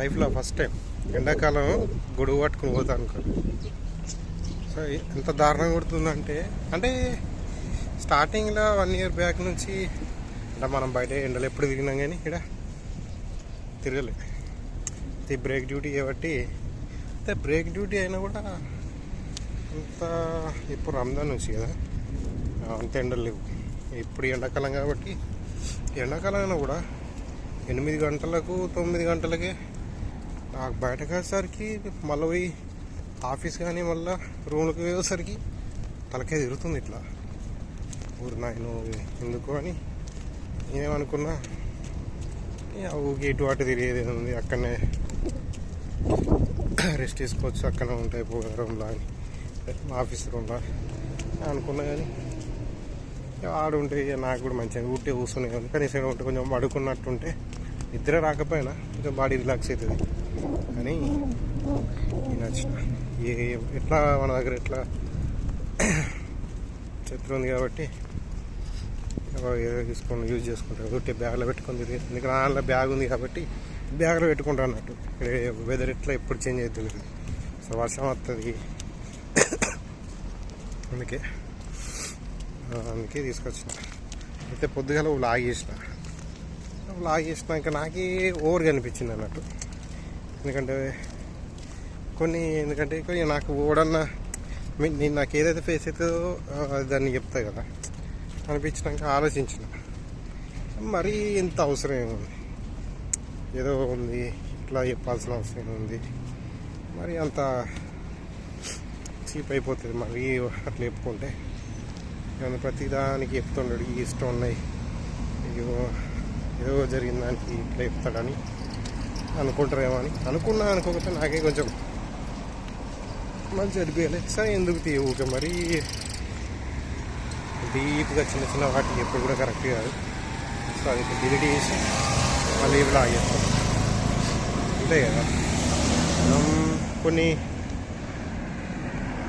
లైఫ్లో first time. ఎండాకాలం గొడుగు పట్టుకుని పోతా అనుకో. సో ఎంత దారుణం కొడుతుందంటే అంటే స్టార్టింగ్లో వన్ ఇయర్ బ్యాక్ నుంచి అంటే మనం బయట ఎండలు ఎప్పుడు తిరిగినాం కానీ ఇక్కడ తిరగలే. బ్రేక్ డ్యూటీ కాబట్టి అయితే బ్రేక్ డ్యూటీ అయినా కూడా అంత ఇప్పుడు రంజాన్ నుంచి కదా అంత ఎండలు లేవు. ఇప్పుడు ఎండాకాలం కాబట్టి ఎండాకాలం అయినా కూడా ఎనిమిది గంటలకు తొమ్మిది గంటలకే నాకు బయటకు వచ్చేసరికి మళ్ళీ పోయి ఆఫీస్ కానీ మళ్ళీ రూమ్లోకి పోయేసరికి తలకే తిరుగుతుంది ఇట్లా. ఊరు నాయన ఎందుకు అని నేనేమనుకున్నా ఇక ఊరికి ఇటు అటు తిరిగేది ఉంది అక్కడనే రెస్ట్ తీసుకోవచ్చు అక్కడనే ఉంటాయి పోయే రూమ్లో అని. ఆఫీస్ రూమ్లో అనుకున్నా కానీ ఇక ఆడు ఉంటే ఇక నాకు కూడా మంచిగా ఊటే కూర్చునే కానీ కనీసం ఉంటే కొంచెం పడుకున్నట్టుంటే నిద్ర రాకపోయినా కొంచెం బాడీ రిలాక్స్ అవుతుంది. కానీ నేను నచ్చిన ఏ ఎట్లా మన దగ్గర ఎట్లా చెత్త ఉంది కాబట్టి ఏదో తీసుకొని యూజ్ చేసుకుంటాను ఉంటే బ్యాగ్లో పెట్టుకొని తిరిగి ఎందుకంటే నాలో బ్యాగ్ ఉంది కాబట్టి బ్యాగ్లో పెట్టుకుంటాను అన్నట్టు. ఇక్కడ వెదర్ ఎట్లా ఎప్పుడు చేంజ్ అవుతుంది సో వర్షం వస్తుంది అందుకే అందుకే తీసుకొచ్చిన. అయితే పొద్దుగాల వ్లాగ్ చేసిన వ్లాగ్ చేసినాక నాకే ఓవర్గా అనిపించింది అన్నట్టు. ఎందుకంటే కొన్ని ఎందుకంటే కొన్ని నాకు ఓడన్న మీ- నేను నాకు ఏదైతే ఫేస్ అవుతుందో దాన్ని చెప్తా కదా. అనిపించినాక ఆలోచించిన. మరీ ఎంత అవసరం ఏముంది? ఏదో ఉంది ఇట్లా చెప్పాల్సిన అవసరం ఉంది. మరి అంత చీప్ అయిపోతుంది మరి అట్లా చెప్పుకుంటే. ఏమన్నా ప్రతిదానికి చెప్తుండడు ఈ ఇష్టం ఉన్నాయి. అయ్యో ఏదో జరిగిన దానికి ఇట్లా చెప్తాడని. అనుకుంటారేమో అని. అనుకున్నా అనుకోకపోతే నాకే కొంచెం మంచి అనిపించాలి. సరే ఎందుకు తీ ఊకే మరీ డీప్గా చిన్న చిన్న వాటికి ఎప్పుడు కూడా కరెక్ట్ కాదు. సో అది డిలీట్ చేసి మళ్ళీ ఇలా ఆగేస్తాం అంతే కదా? మనం కొన్ని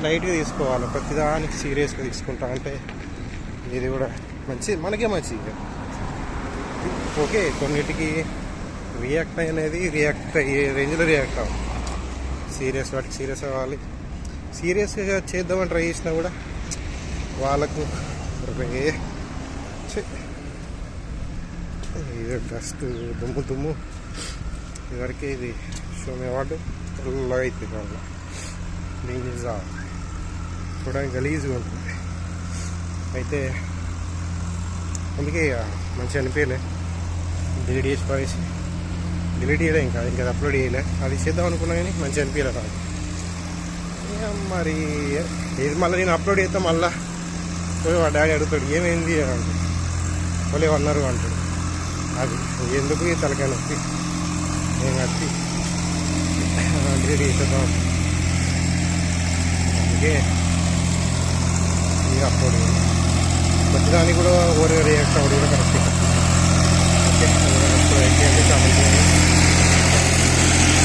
లైట్గా తీసుకోవాలి. ప్రతిదానికి సీరియస్గా తీసుకుంటా అంటే ఇది కూడా మంచి మనకే మంచిది. ఓకే కొన్నిటికి రియాక్ట్ అనేది రియాక్ట్ అయ్యే రేంజ్లో రియాక్ట్ అవ్వాలి. సీరియస్ వాటికి సీరియస్ అవ్వాలి. సీరియస్గా చేద్దామని ట్రై చేసినా కూడా వాళ్ళకు రే ఛీ. ఇది డస్ట్ దుమ్ము దుమ్ము. ఇదివరకే ఇది సోమే అవార్డు ఫుల్గా అవుతుంది వాళ్ళ దీని చూడడానికి గలీజ్గా ఉంటుంది. అయితే అందుకే ఇక మంచిగా అనిపించలే. డిలీట్ చేసి పడేసి డిలీట్ చేయలే ఇంకా ఇంకా అప్లోడ్ చేయలే. అది చేద్దాం అనుకున్నా కానీ మంచిగా అనిపించలే నాకు. మరి ఇది మళ్ళీ నేను అప్లోడ్ చేస్తే మళ్ళా? మా డాడీ అడుగుతాడు ఏమైంది? అంటాడు పోలే అన్నారు అంటాడు. అది ఎందుకు ఈ తలకాయ నొప్పి? నేను కట్టి డిలీట్ చేసేద్దాం అందుకే ఇది అప్లోడ్ ప్రతిదానికి కూడా ఓవర్ రియాక్ట్ అవ్వడం